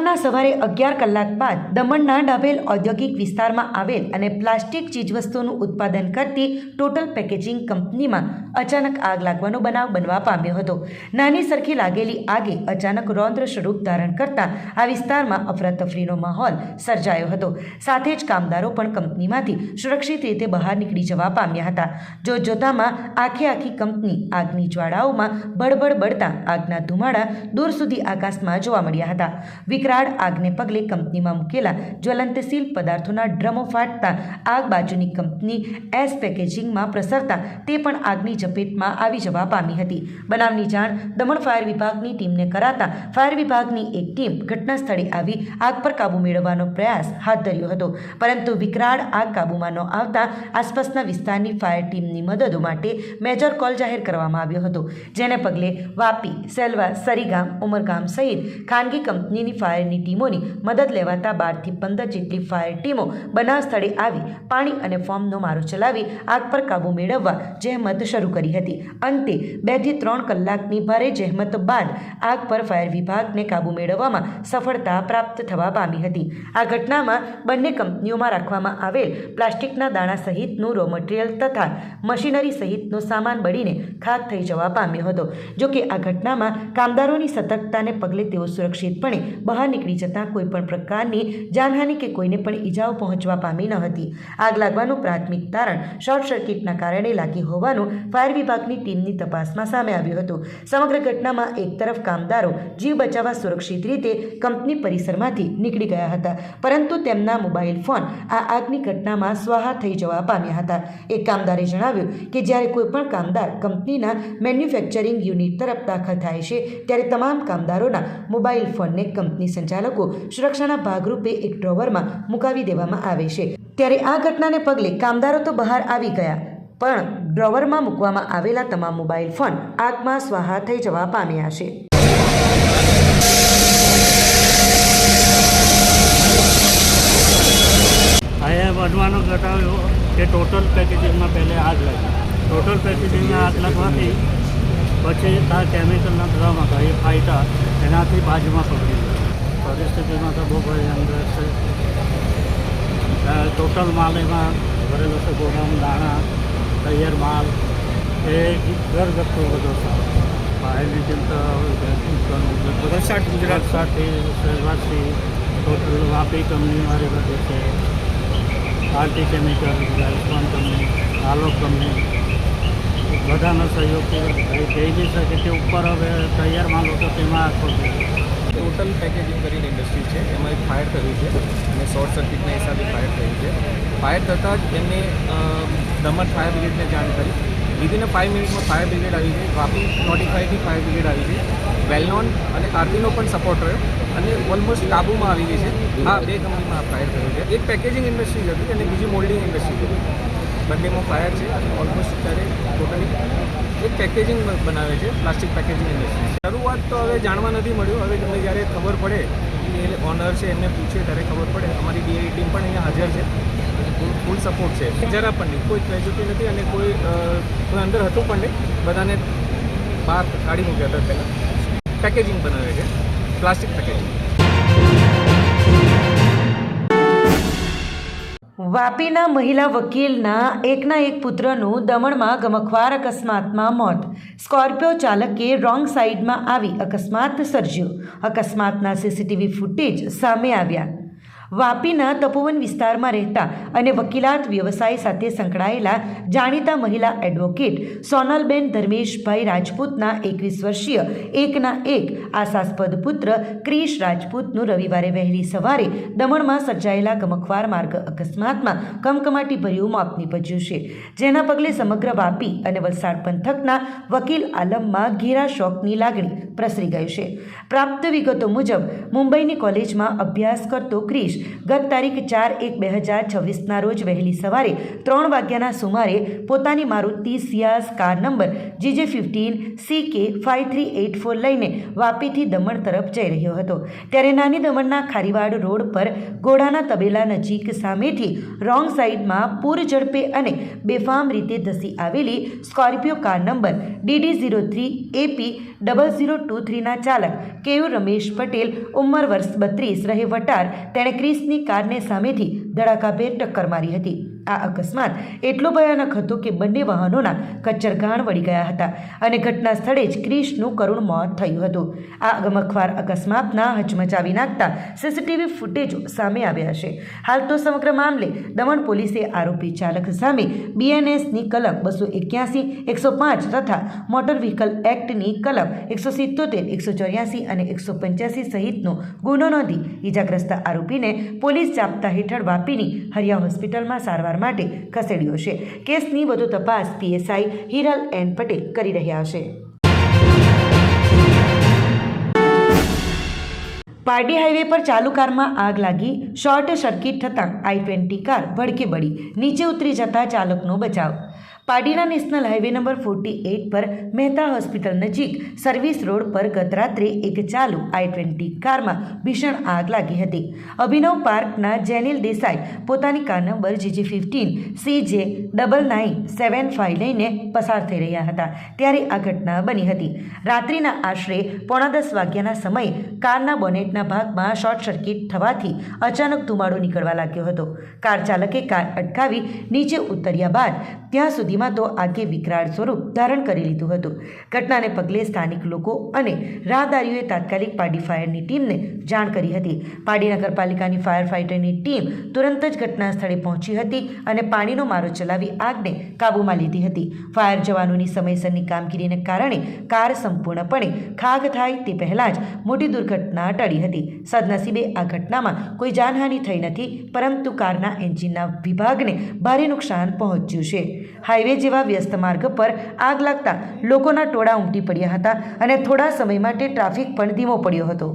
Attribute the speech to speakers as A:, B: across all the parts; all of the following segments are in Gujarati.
A: સોમવારના સવારે અગિયાર કલાક બાદ દમણના ડાભેલ ઔદ્યોગિક વિસ્તારમાં આવેલ અને પ્લાસ્ટિક ચીજવસ્તુઓનું ઉત્પાદન કરતી ટોટલ પેકેજિંગ કંપનીમાં અચાનક આગ લાગવાનો બનાવ બનવા પામ્યો હતો. નાની સરખી લાગેલી આગે અચાનક રૌદ્ર સ્વરૂપ ધારણ કરતા આ વિસ્તારમાં અફરાતફરીનો માહોલ સર્જાયો હતો. સાથે જ કામદારો પણ કંપનીમાંથી સુરક્ષિત રીતે બહાર નીકળી જવા પામ્યા હતા. જો જોતામાં આખે આખી કંપની આગની જ્વાળાઓમાં બળબડ બળતા આગના ધુમાડા દૂર સુધી આકાશમાં જોવા મળ્યા હતા. વિકરાળ આગને પગલે કંપનીમાં મૂકેલા જ્વલંતશીલ પદાર્થોના ડ્રમો ફાટતા આગ બાજુની કંપની એસ પેકેજિંગમાં પ્રસરતા તે પણ આગની ઝપેટમાં આવી જવા પામી હતી. બનાવની જાણ દમણ ફાયર વિભાગની ટીમને કરાતા ફાયર વિભાગની એક ટીમ ઘટના સ્થળે આવી આગ પર કાબૂ મેળવવાનો પ્રયાસ હાથ ધર્યો હતો. પરંતુ વિકરાળ આગ કાબૂમાં ન આવતા આસપાસના વિસ્તારની ફાયર ટીમની મદદો માટે મેજર કોલ જાહેર કરવામાં આવ્યો હતો. જેને પગલે વાપી, સેલવા, સરીગામ, ઉમરગામ સહિત ખાનગી કંપનીની ફાયરની ટીમોની મદદ લેવાતા બારથી પંદર જેટલી ફાયર ટીમો બનાવ સ્થળે આવી પાણી અને ફોર્મનો મારો ચલાવી આગ પર કાબૂ મેળવવા જહેમત શરૂ કરી હતી. અંતે બેથી ત્રણ કલાકની ભારે જહેમત બાદ આગ પર ફાયર વિભાગને કાબૂ મેળવવામાં સફળતા પ્રાપ્ત થવા પામી હતી. આ ઘટનામાં બંને કંપનીઓમાં રાખવામાં આવેલ પ્લાસ્ટિકના દાણા સહિતનું રો મટીરિયલ તથા મશીનરી સહિતનો સામાન બળીને ખાક થઈ જવા પામ્યો હતો. જોકે આ ઘટનામાં કામદારોની સતર્કતાને પગલે તેઓ સુરક્ષિતપણે બહાર નીકળી જતાં કોઈપણ પ્રકારની જાનહાનિ કે કોઈને પણ ઈજાઓ પહોંચવા પામી ન હતી. આગ લાગવાનું પ્રાથમિક તારણ શોર્ટ સર્કિટના કારણે લાગી હોવાનું ફાયર વિભાગની ટીમની તપાસમાં સામે આવ્યું હતું. સમગ્ર ઘટનામાં એક તરફ કામદારો જીવ બચાવવા સુરક્ષિત રીતે કંપની પરિસરમાંથી નીકળી ગયા હતા, પરંતુ તેમના મોબાઈલ ફોન આ આગની ઘટનામાં સ્વાહા થઈ જવા પામ્યા હતા. એક કામદારે જણાવ્યું કે જ્યારે કોઈ પણ કામદાર કંપનીના મેન્યુફેક્ચરિંગ યુનિટ તરફ દાખલ થાય છે, ત્યારે તમામ કામદારોના મોબાઈલ ફોનને કંપની સંચાલકો સુરક્ષાના ભાગરૂપે એક ડ્રોવરમાં મુકાવી દેવામાં આવે છે. ત્યારે આ ઘટનાને પગલે કામદારો તો બહાર આવી ગયા, પણ ડ્રોવરમાં મૂકવામાં આવેલા તમામ મોબાઈલ ફોન આગમાં સ્વાહા થઈ જવા પામ્યા છે.
B: અહીંયા બનવાનો ઘટાડો કે ટોટલ પેકેજિંગમાં પહેલે આગ લાગી ટોટલ પેકેજિંગમાં આગ લાગવાથી પછી આ કેમિકલના હતા એ ફાઈટા એનાથી બાજુમાં પકડી પરિસ્થિતિમાં તો બહુ ભયંકર છે. ટોટલ માલ એમાં ભરેલો છે ગોડાઉન દાણા તૈયાર માલ. એ ઘરગથ્થો બધો છે. બહારની ચિંતા તો
C: વલસાડ ગુજરાત?
B: સાથે શહેરવાસી ટોટલ વાપી મારી બધી છે. RT chemical Rajasthan company Alok company. બધાનો સહયોગથી કહી બી શકે તે ઉપર હવે તૈયાર માલ હતો તેમાં આખો
C: ટોટલ પેકેજિંગ કરીને ઇન્ડસ્ટ્રી છે, એમાં એક ફાયર થયું છે અને શોર્ટ સર્કિટના હિસાબે ફાયર થયું છે. ફાયર થતાં જ એમને દમણ ફાયર બ્રિગેડને જાણ કરી. વિધિન ફાઇવ મિનિટમાં ફાયર બ્રિગેડ આવી ગઈ. વાપી નોટિફાઈથી ફાયર બ્રિગેડ આવી ગઈ. વેલનોન અને કાર્બીનો પણ સપોર્ટ રહ્યો અને ઓલમોસ્ટ કાબૂમાં આવી ગઈ છે. હા, બે કંપનીમાં ફાયર થયું છે. એક પેકેજિંગ ઇન્ડસ્ટ્રી હતી અને બીજી મોલ્ડિંગ ઇન્ડસ્ટ્રી હતી. બંનેમાં ફાયર છે અને ઓલમોસ્ટ ત્યારે ટોટલી એક પેકેજિંગ બનાવે છે પ્લાસ્ટિક પેકેજિંગ ઇન્ડસ્ટ્રી શરૂઆત તો હવે જાણવા નથી મળ્યું. હવે તમને જ્યારે ખબર પડે એ ઓનર છે, એમને પૂછીએ ત્યારે ખબર પડે. અમારી ડીઆઈ ટીમ પણ અહીંયા હાજર છે. ફૂલ સપોર્ટ છે. જરા પણ નહીં. કોઈ કેજ્યુટી નથી અને કોઈ કોઈ અંદર હતું પણ નહીં. બધાને બહાર કાઢી મૂક્યા હતા પહેલાં. પેકેજિંગ બનાવે છે. પ્લાસ્ટિક પેકેજિંગ
A: વાપીના મહિલા વકીલના એકના એક પુત્રનું દમણમાં ગમખવાર અકસ્માતમાં મોત. સ્કોર્પિયો ચાલકે રોંગ સાઈડમાં આવી અકસ્માત સર્જ્યો. અકસ્માતના સીસીટીવી ફૂટેજ સામે આવ્યા. વાપીના તપોવન વિસ્તારમાં રહેતા અને વકીલાત વ્યવસાય સાથે સંકળાયેલા જાણીતા મહિલા એડવોકેટ સોનલબેન ધર્મેશભાઈ રાજપૂતના એકવીસ વર્ષીય એકના એક આશાસ્પદ પુત્ર ક્રિશ રાજપૂતનું રવિવારે વહેલી સવારે દમણમાં સર્જાયેલા ગમખવાર માર્ગ અકસ્માતમાં કમકમાટી ભર્યું મોત નીપજ્યું છે. જેના પગલે સમગ્ર વાપી અને વલસાડ પંથકના વકીલ આલમમાં ઘેરા શોકની લાગણી પ્રસરી ગઈ છે. પ્રાપ્ત વિગતો મુજબ, મુંબઈની કોલેજમાં અભ્યાસ કરતો ક્રિશ ગત તારીખ ચાર એક બે હજાર છવ્વીસના રોજ વહેલી સવારે ત્રણ વાગ્યાના સુમારે પોતાની Maruti Ciaz car number G J fifteen C K five three eight four લઈને વાપીથી દમણ તરફ જઈ રહ્યો હતો. ત્યારે નાની દમણના ખારીવાડ રોડ પર ઘોડાના તબેલા નજીક સામેથી રોંગ સાઈડમાં પૂર ઝડપે અને બેફામ રીતે ધસી આવેલી Scorpio car number D D zero three A P double zero two થ્રીના ચાલક કેયુ રમેશ પટેલ ઉંમર વર્ષ બત્રીસ રહે વટાર. તેણે ક્રિસની કારને સામેથી ધડાકાભેર ટક્કર મારી હતી. આ અકસ્માત એટલો ભયાનક હતો કે બંને વાહનોના કચ્છરઘાણ વળી ગયા હતા અને ઘટના સ્થળે જ ક્રિશનું કરુણ મોત થયું હતું. આ ગમખવાર અકસ્માતના હચમચાવી નાખતા સીસીટીવી ફૂટેજ સામે આવ્યા છે. હાલ તો સમગ્ર મામલે દમણ પોલીસે આરોપી ચાલક સામે બીએનએસની કલમ બસો એક્યાસી, એકસો પાંચ તથા મોટર વ્હીકલ એક્ટની કલમ એકસો સિત્તોતેર, એકસો ચોર્યાસી અને એકસો પંચ્યાસી સહિતનો ગુનો નોંધી ઇજાગ્રસ્ત આરોપીને પોલીસ જાપ્તા હેઠળ વાપીની હરિયા હોસ્પિટલમાં સારવાર માટે ખસેડ્યો છે. કેસની વધુ તપાસ પીએસઆઈ હિરલ એન પટેલ કરી રહ્યા છે. પાર્ટી હાઈવે પર ચાલુ કારમાં આગ લાગી, શોર્ટ સર્કિટ થતાં આઈ ટ્વેન્ટી કાર ભડકે બળી નીચે ઉતરી જતા ચાલકનો બચાવ. પારડીના national highway number forty eight પર મહેતા હોસ્પિટલ નજીક સર્વિસ રોડ પર ગત રાત્રે એક ચાલુ આઈ ટ્વેન્ટી કારમાં ભીષણ આગ લાગી હતી. અભિનવ પાર્કના જેનિલ દેસાઈ પોતાની car number G G fifteen C J double nine seven five લઈને પસાર થઈ રહ્યા હતા ત્યારે આ ઘટના બની હતી. રાત્રિના આશરે પોણા દસ વાગ્યાના સમયે કારના બોનેટના ભાગમાં શોર્ટ સર્કિટ થવાથી અચાનક ધુમાડો નીકળવા લાગ્યો હતો. કાર ચાલકે કાર અટકાવી નીચે ઉતર્યા બાદ ત્યાં સુધીમાં તો આગે વિકરાળ સ્વરૂપ ધારણ કરી લીધું હતું. ઘટનાને પગલે સ્થાનિક લોકો અને રાહદારીઓએ તાત્કાલિક પાડી ફાયરની ટીમને જાણ કરી હતી. પાડી નગરપાલિકાની ફાયર ફાઇટરની ટીમ તુરંત જ ઘટના સ્થળે પહોંચી હતી અને પાણીનો મારો ચલાવી આગને કાબૂમાં લીધી હતી. ફાયર જવાનોની સમયસરની કામગીરીને કારણે કાર સંપૂર્ણપણે ખાગ થાય તે પહેલાં જ મોટી દુર્ઘટના ટળી હતી. સદનસીબે આ ઘટનામાં કોઈ જાનહાનિ થઈ નથી, પરંતુ કારના એન્જિનના વિભાગને ભારે નુકસાન પહોંચ્યું છે. હાઈવે જેવા વ્યસ્ત માર્ગ પર આગ લાગતા લોકોના ટોળા ઉમટી પડ્યા હતા અને થોડા સમય માટે ટ્રાફિક પણ ધીમો પડ્યો હતો.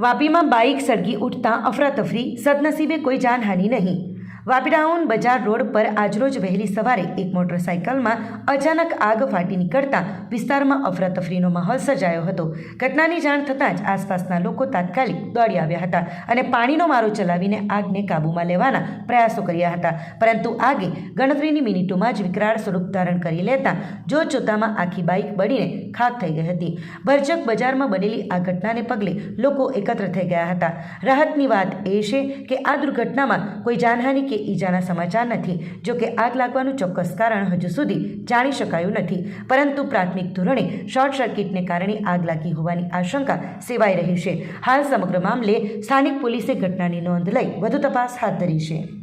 A: વાપીમાં બાઇક સળગી ઉઠતા અફરાતફરી સદનસીબે કોઈ જાનહાનિ નહીં. વાપી ટાઉન બજાર રોડ પર આજરોજ વહેલી સવારે એક મોટરસાયકલમાં અચાનક આગ ફાટી નીકળતા વિસ્તારમાં અફરાતફરીનો માહોલ સર્જાયો હતો. ઘટનાની જાણ થતાં જ આસપાસના લોકો તાત્કાલિક દોડી આવ્યા હતા અને પાણીનો મારો ચલાવીને આગને કાબૂમાં લેવાના પ્રયાસો કર્યા હતા. પરંતુ આગે ગણતરીની મિનિટોમાં જ વિકરાળ સ્વરૂપ ધારણ કરી લેતા જો જોતામાં આખી બાઇક બળીને ખાક થઈ ગઈ હતી. ભરચક બજારમાં બનેલી આ ઘટનાને પગલે લોકો એકત્ર થઈ ગયા હતા. રાહતની વાત એ છે કે આ દુર્ઘટનામાં કોઈ જાનહાનિ કે ઈજાના સમાચાર નથી. જો કે આગ લાગવાનું ચોક્કસ કારણ હજુ સુધી જાણી શકાયું નથી. પરંતુ પ્રાથમિક ધોરણે શોર્ટ સર્કિટને કારણે આગ લાગી હોવાની આશંકા સેવાઈ રહી છે. હાલ સમગ્ર મામલે સ્થાનિક પોલીસે ઘટનાની નોંધ લઈ વધુ તપાસ હાથ ધરી છે.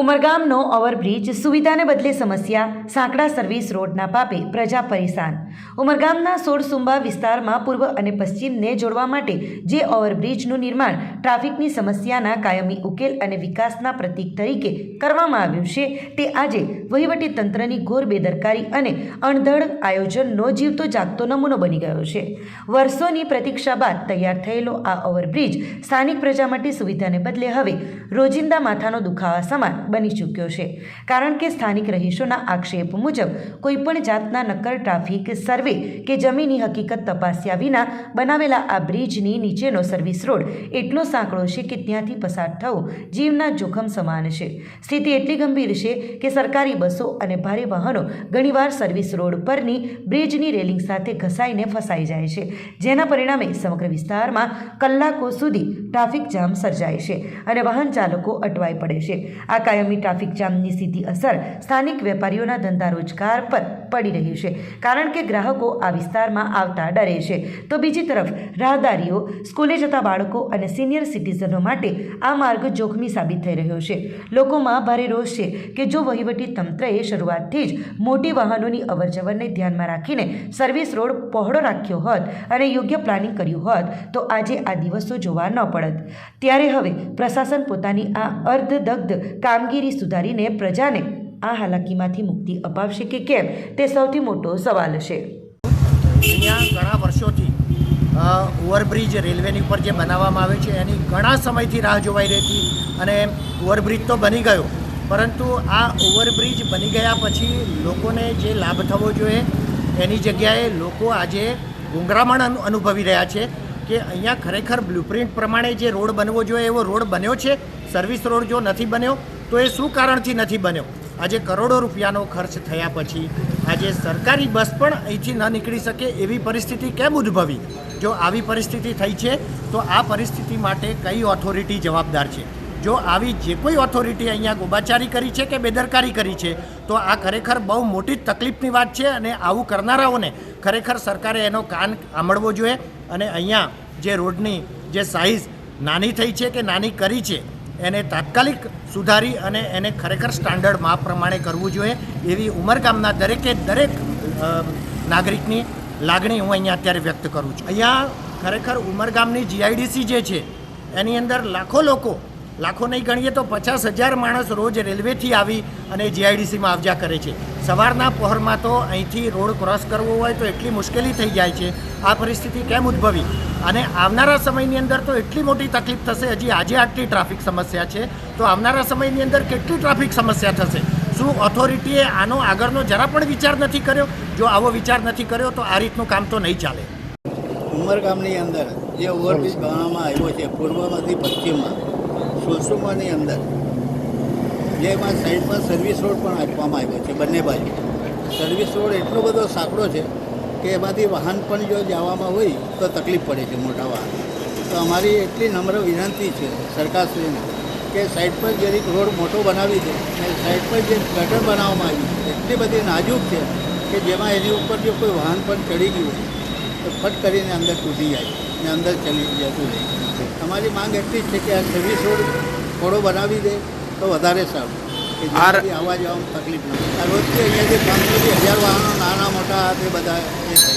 A: ઉમરગામનો ઓવરબ્રિજ સુવિધાને બદલે સમસ્યા, સાંકડા સર્વિસ રોડના પાપે પ્રજા પરેશાન. ઉમરગામના સોળસુંબા વિસ્તારમાં પૂર્વ અને પશ્ચિમને જોડવા માટે જે ઓવરબ્રિજનું નિર્માણ ટ્રાફિકની સમસ્યાના કાયમી ઉકેલ અને વિકાસના પ્રતીક તરીકે કરવામાં આવ્યું છે, તે આજે વહીવટી તંત્રની ઘોર બેદરકારી અને અણધડ આયોજનનો જીવતો જાગતો નમૂનો બની ગયો છે. વર્ષોની પ્રતીક્ષા બાદ તૈયાર થયેલો આ ઓવરબ્રિજ સ્થાનિક પ્રજા માટે સુવિધાને બદલે હવે રોજિંદા માથાનો દુખાવા સમાન બની ચૂક્યો છે. કારણ કે સ્થાનિક રહીશોના આક્ષેપ મુજબ કોઈપણ જાતના નક્કર ટ્રાફિક સર્વે કે જમીની હકીકત તપાસ્યા વિના બનાવેલા આ બ્રિજની નીચેનો સર્વિસ રોડ એટલો સાંકડો છે કે ત્યાંથી પસાર થવું જીવના જોખમ સમાન છે. સ્થિતિ એટલી ગંભીર છે કે સરકારી બસો અને ભારે વાહનો ઘણીવાર સર્વિસ રોડ પરની બ્રિજની રેલિંગ સાથે ઘસાઈને ફસાઈ જાય છે. જેના પરિણામે સમગ્ર વિસ્તારમાં કલાકો સુધી ટ્રાફિક જામ સર્જાય છે અને વાહન ચાલકો અટવાઈ પડે છે. આ કાયમી ટ્રાફિક જામની સીધી અસર સ્થાનિક વેપારીઓના ધંધા રોજગાર પર પડી રહ્યું છે. કારણ કે ગ્રાહકો આ વિસ્તારમાં આવતા ડરે છે. તો બીજી તરફ, રાહદારીઓ, સ્કૂલે જતા બાળકો અને સિનિયર સિટીઝનો માટે આ માર્ગ જોખમી સાબિત થઈ રહ્યો છે. લોકોમાં ભારે રોષ છે કે જો વહીવટી તંત્રએ શરૂઆતથી જ મોટી વાહનોની અવરજવરને ધ્યાનમાં રાખીને સર્વિસ રોડ પહોળો રાખ્યો હોત અને યોગ્ય પ્લાનિંગ કર્યું હોત, તો આજે આ દિવસો જોવા ન પડત. ત્યારે હવે પ્રશાસન પોતાની આ અર્ધદગ્ધ કામગીરી સુધારીને પ્રજાને આ હાલાકીમાંથી મુક્તિ અપાવશે કે કેમ તે સૌથી મોટો સવાલ છે.
D: અહીંયા ઘણા વર્ષોથી ઓવરબ્રિજ રેલવેની ઉપર જે બનાવવામાં આવે છે, એની ઘણા સમયથી રાહ જોવાઈ રહી હતી અને ઓવરબ્રિજ તો બની ગયો. પરંતુ આ ઓવરબ્રિજ બની ગયા પછી લોકોને જે લાભ થવો જોઈએ, એની જગ્યાએ લોકો આજે ગુંગરામણ અનુ- અનુભવી રહ્યા છે કે અહીંયા ખરેખર બ્લુપ્રિન્ટ પ્રમાણે જે રોડ બનવો જોઈએ એવો રોડ બન્યો છે? સર્વિસ રોડ જો નથી બન્યો, તો એ શું કારણથી નથી બન્યો? આજે કરોડો રૂપિયાનો ખર્ચ થયા પછી આજે સરકારી બસ પણ અહીંથી ન નીકળી શકે એવી પરિસ્થિતિ કેમ ઉદ્ભવી? જો આવી પરિસ્થિતિ થઈ છે, તો આ પરિસ્થિતિ માટે કઈ ઓથોરિટી જવાબદાર છે? જો આવી જે કોઈ ઓથોરિટી અહીંયા ગોબાચારી કરી છે કે બેદરકારી કરી છે, તો આ ખરેખર બહુ મોટી તકલીફની વાત છે અને આવું કરનારાઓને ખરેખર સરકારે એનો કાન આંબળવો જોઈએ. અને અહીંયા જે રોડની જે સાઇઝ નાની થઈ છે કે નાની કરી છે એને તાત્કાલિક સુધારી અને એને ખરેખર સ્ટાન્ડર્ડ માપ પ્રમાણે કરવું જોઈએ એવી ઉમરગામના દરેકે દરેક નાગરિકની લાગણી હું અહીંયા અત્યારે વ્યક્ત કરું છું. અહીંયા ખરેખર ઉમરગામની જીઆઈડીસી જે છે, એની અંદર લાખો લોકો લાખો નહીં ગણીએ તો પચાસ હજાર માણસ રોજ રેલવેથી આવી અને જીઆઈડીસીમાં આવજા કરે છે. સવારના પહોરમાં તો અહીંથી રોડ ક્રોસ કરવો હોય તો એટલી મુશ્કેલી થઈ જાય છે. આ પરિસ્થિતિ કેમ ઉદ્ભવી? અને આવનારા સમયની અંદર તો એટલી મોટી તકલીફ થશે, હજી આજે આટલી ટ્રાફિક સમસ્યા છે. તો આવનારા સમયની અંદર કેટલી ટ્રાફિક સમસ્યા થશે? શું ઓથોરિટીએ આનો આગળનો જરા પણ વિચાર નથી કર્યો? જો આવો વિચાર નથી કર્યો તો આ રીતનું કામ તો નહીં ચાલે.
E: ઉમરગામની અંદર જે ઓવરબ્રિજ બનાવવામાં આવ્યો છે, પૂર્વમાંથી પશ્ચિમમાં સુલસુમાની અંદર. જેમાં સાઈડમાં સર્વિસ રોડ પણ આપવામાં આવ્યો છે, બંને બાજુ. સર્વિસ રોડ એટલો બધો સાંકડો છે કે એમાંથી વાહન પણ જો જવામાં હોય તો તકલીફ પડે છે મોટા વાહન. તો અમારી એટલી નમ્ર વિનંતી છે સરકારશ્રીને કે સાઈડ પર જરીક રોડ મોટો બનાવી દે અને સાઈડ પર જે ગટર બનાવવામાં આવી છે, એટલી બધી નાજુક છે કે જેમાં એની ઉપર જો કોઈ વાહન પણ ચડી ગયું હોય તો ફટ કરીને અંદર તૂટી જાય ને અંદર ચલી જતું રહે અમારી માંગ એટલી જ છે કે આ સર્વિસ રોડ થોડો બનાવી દે તો વધારે સારું. કે જેનાથી આવવા જવામાં તકલીફ નથી આ રોજથી અહીંયા જે પાંચસોથી હજાર વાહનો નાના મોટા તે બધા એ થાય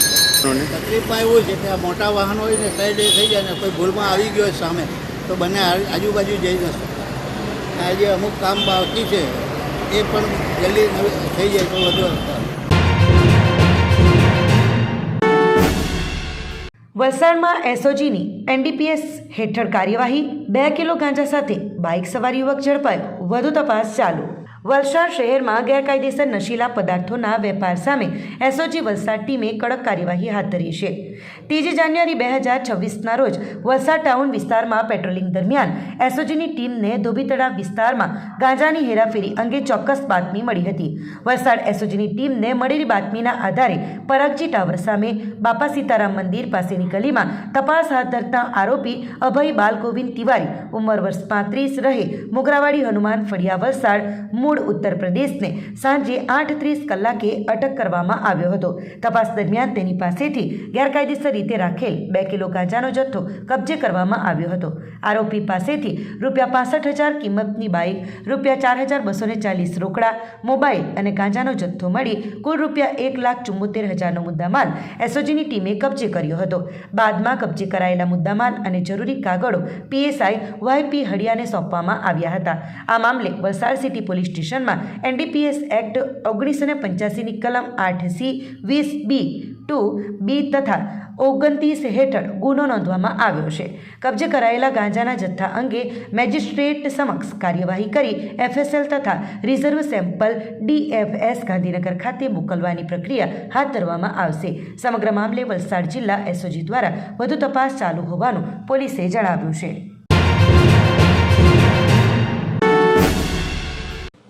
E: તકલીફમાં એવું છે કે આ મોટા વાહનો હોય ને સાઈડ એ થઈ જાય ને કોઈ ભૂલમાં આવી ગયો સામે તો બંને આજુબાજુ જઈ ન શકતા આ જે અમુક કામ બાકી છે એ પણ જલ્દી થઈ જાય તો વધુ
A: વલસાડમાં એસઓજીની એનડીપીએસ હેઠળ કાર્યવાહી, બે કિલો ગાંજા સાથે બાઇક સવાર યુવક ઝડપાયો. વધુ તપાસ ચાલુ. વલસાડ શહેરમાં ગેરકાયદેસર નશીલા પદાર્થોના વેપાર સામે એસઓજી વલસાડ ટીમે કડક કાર્યવાહી હાથ ધરી છે. ત્રીજી જાન્યુઆરી બે હજાર છવ્વીસના રોજ વલસાડ ટાઉન વિસ્તારમાં પેટ્રોલિંગ દરમિયાન એસઓજીની ટીમને ધોબી વિસ્તારમાં ગાંજાની હેરાફેરી અંગે ચોક્કસ બાતમી મળી હતી. વલસાડ એસઓજીની ટીમને મળેલી બાતમીના આધારે પરાગજી ટાવર સામે બાપા સીતારામ મંદિર પાસેની ગલીમાં તપાસ હાથ ધરતા આરોપી અભય બાલગોવિંદ તિવારી, ઉંમર વર્ષ પાંત્રીસ રહે, મોગરાવાડી હનુમાન ફળિયા વલસાડ ઉત્તર પ્રદેશને સાંજે આઠ ત્રીસ કલાકે અટક કરવામાં આવ્યો હતો. તપાસ દરમિયાન તેની પાસેથી ગેરકાયદેસર રીતે રાખેલ બે કિલો ગાંજાનો જથ્થો કબજે કરવામાં આવ્યો હતો. આરોપી પાસેથી રૂપિયા પાસઠ હજાર કિંમતની બાઇક, રૂપિયા ચાર હજાર બસો ને ચાલીસ રોકડા મોબાઈલ અને ગાંજાનો જથ્થો મળી કુલ રૂપિયા એક લાખ ચુમ્મોતેર હજારનો મુદ્દામાલ એસઓજીની ટીમે કબજે કર્યો હતો. બાદમાં કબજે કરાયેલા મુદ્દામાલ અને જરૂરી કાગળો પીએસઆઈ વાયપી હડિયાને સોંપવામાં આવ્યા હતા. આ મામલે વલસાડ સિટી પોલીસ સ્ટેશનમાં N D P S act ઓગણીસો ને પંચ્યાસીની કલમ આઠ સી, વીસ બી, ટુ, બી તથા ઓગણત્રીસ હેઠળ ગુનો નોંધવામાં આવ્યો છે. કબજે કરાયેલા ગાંજાના જથ્થા અંગે મેજિસ્ટ્રેટ સમક્ષ કાર્યવાહી કરી એફએસએલ તથા રિઝર્વ સેમ્પલ ડીએફએસ ગાંધીનગર ખાતે મોકલવાની પ્રક્રિયા હાથ ધરવામાં આવશે. સમગ્ર મામલે વલસાડ જિલ્લા એસઓજી દ્વારા વધુ તપાસ ચાલુ હોવાનું પોલીસે જણાવ્યું છે.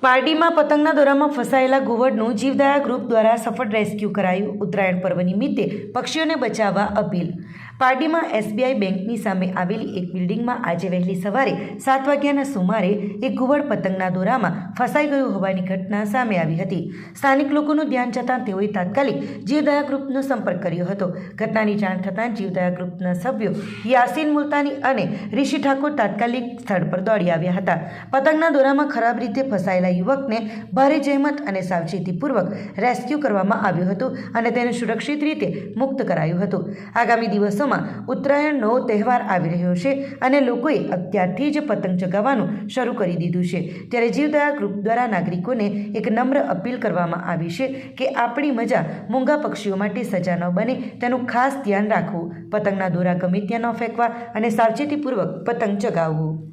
A: પાર્ટીમાં પતંગના દોરામાં ફસાયેલા ઘુવડનું જીવદયા ગ્રુપ દ્વારા સફળ રેસ્ક્યુ કરાયું. ઉત્તરાયણ પર્વ નિમિત્તે પક્ષીઓને બચાવવા અપીલ. પાર્ટીમાં એસબીઆઈ બેંકની સામે આવેલી એક બિલ્ડિંગમાં આજે વહેલી સવારે સાત વાગ્યાના સુમારે એક ઘુવડ પતંગના દોરામાં ફસાઈ ગયું હોવાની ઘટના સામે આવી હતી. સ્થાનિક લોકોનું ધ્યાન જતાં તેઓએ તાત્કાલિક જીવદયા ગ્રુપનો સંપર્ક કર્યો હતો. ઘટનાની જાણ થતાં જીવદયા ગ્રુપના સભ્યો યાસીન મુલતાની અને ઋષિ ઠાકોર તાત્કાલિક સ્થળ પર દોડી આવ્યા હતા. પતંગના દોરામાં ખરાબ રીતે ફસાયેલા યુવકને ભારે જહેમત અને સાવચેતીપૂર્વક રેસ્ક્યુ કરવામાં આવ્યું હતું અને તેને સુરક્ષિત રીતે મુક્ત કરાયું હતું. આગામી દિવસોમાં દિવસોમાં ઉત્તરાયણનો તહેવાર આવી રહ્યો છે અને લોકોએ અત્યારથી જ પતંગ ચગાવવાનું શરૂ કરી દીધું છે. ત્યારે જીવદયા ગ્રુપ દ્વારા નાગરિકોને એક નમ્ર અપીલ કરવામાં આવી છે કે આપણી મજા મૂંગા પક્ષીઓ માટે સજા ન બને. તેનું ખાસ ધ્યાન રાખવું, પતંગના દોરા ગમે ત્યાં ન ફેંકવા અને સાવચેતીપૂર્વક પતંગ ચગાવવું.